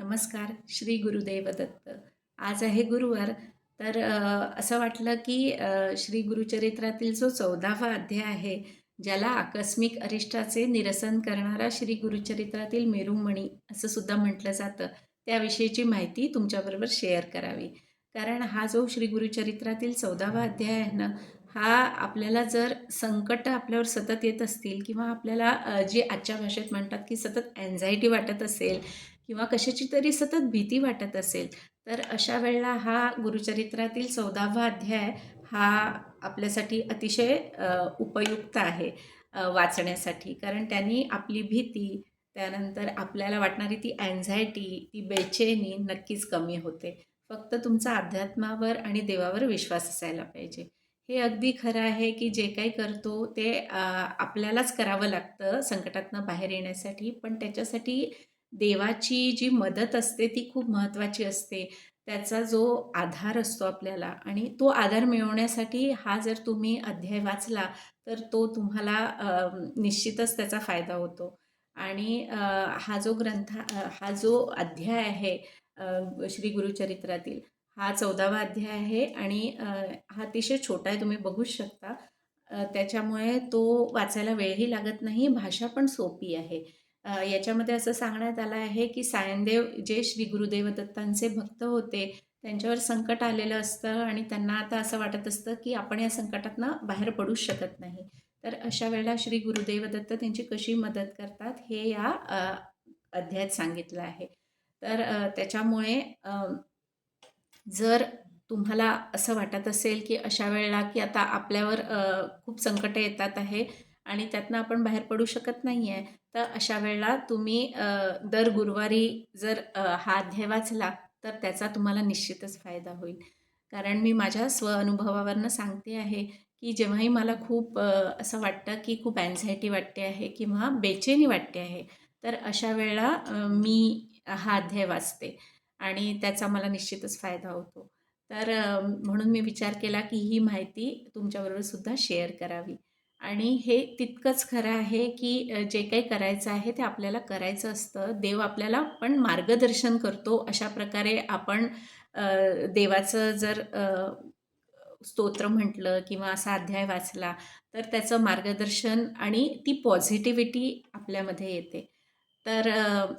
नमस्कार श्री गुरुदेव दत्त आज आहे गुरुवार तर असं वाटलं की श्री गुरुचरित्रातील जो चौदावा अध्याय आहे ज्याला आकस्मिक अरिष्टाचे निरसन करणारा श्री गुरुचरित्रातील मेरुमणी असं सुद्धा म्हटलं जातं त्याविषयीची माहिती तुमच्याबरोबर शेअर करावी. कारण हा जो श्री गुरुचरित्रातील चौदावा अध्याय आहे ना हा आपल्याला जर संकट आपल्यावर सतत येत असतील किंवा आपल्याला जे जी आजच्या भाषेत म्हणतात की सतत अँझायटी वाटत असेल किंवा कशाची तरी सतत भीती वाटत असेल तर अशा वेळेला हा गुरुचरित्रातील चौदावा अध्याय हा आपल्यासाठी अतिशय उपयुक्त आहे वाचण्यासाठी. कारण त्यांनी आपली भीती त्यानंतर आपल्याला वाटणारी ती अँझायटी ती बेचैनी नक्कीच कमी होते. फक्त तुमचा अध्यात्मावर आणि देवावर विश्वास असायला पाहिजे. हे अगदी खरं आहे की जे काही करतो ते आपल्यालाच करावं लागतं संकटातनं बाहेर येण्यासाठी. पण त्याच्यासाठी देवाची जी मदत असते ती खूप महत्त्वाची असते. त्याचा जो आधार असतो आपल्याला आणि तो आधार मिळवण्यासाठी हा जर तुम्ही अध्याय वाचला तर तो तुम्हाला निश्चितच त्याचा फायदा होतो. आणि हा जो ग्रंथ हा जो अध्याय आहे श्री गुरुचरित्रातील हा चौदावा अध्याय आहे आणि हा अतिशय छोटा आहे तुम्ही बघूच शकता. त्याच्यामुळे तो वाचायला वेळही लागत नाही भाषा पण सोपी आहे. याच्यामध्ये असं सांगण्यात आलं आहे की सायनदेव जे श्री गुरुदेव दत्तांचे भक्त होते त्यांच्यावर संकट आलेलं असतं आणि त्यांना आता असं वाटत असतं की आपण या संकटातनं बाहेर पडूच शकत नाही. तर अशा वेळेला श्री गुरुदेव दत्त त्यांची कशी मदत करतात हे या अध्यायात सांगितलं आहे. तर त्याच्यामुळे जर तुम्हाला असं वाटत असेल की अशा वेळेला की आता आपल्यावर खूप संकटं येतात आहे आणि त्यातनं आपण बाहेर पडू शकत नाही आहे तर अशा वेळेला तुम्ही दर गुरुवारी जर हा अध्याय वाचला तर त्याचा तुम्हाला निश्चितच फायदा होईल. कारण मी माझ्या स्व अनुभवावरनं सांगते आहे की जेव्हाही मला खूप असं वाटतं की खूप अँझायटी वाटते आहे किंवा बेचैनी वाटते आहे तर अशा वेळेला मी हा अध्याय वाचते. आणि त्याचा मला निश्चितच फायदा होतो. तर म्हणून मी विचार केला की ही माहिती तुमच्याबरोबर सुद्धा शेअर करावी. आणि हे तितकंच खरं आहे की जे काही करायचं आहे ते आपल्याला करायचं असतं. देव आपल्याला पण मार्गदर्शन करतो. अशा प्रकारे आपण देवाचं जर स्तोत्र म्हटलं किंवा असा अध्याय वाचला तर त्याचं मार्गदर्शन आणि ती पॉझिटिव्हिटी आपल्यामध्ये येते. तर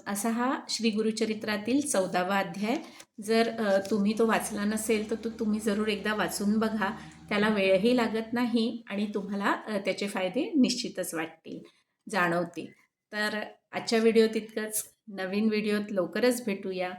असा हा श्री गुरुचरित्रातील चौदावा अध्याय. जर तुम्ही तो वाचला नसेल तर तो तुम्ही जरूर एकदा वाचून बघा. त्याला वेळही लागत नाही आणि तुम्हाला त्याचे फायदे निश्चितच वाटतील जाणवतील. तर आजच्या व्हिडिओ तितकंच. नवीन व्हिडिओत लवकरच भेटूया.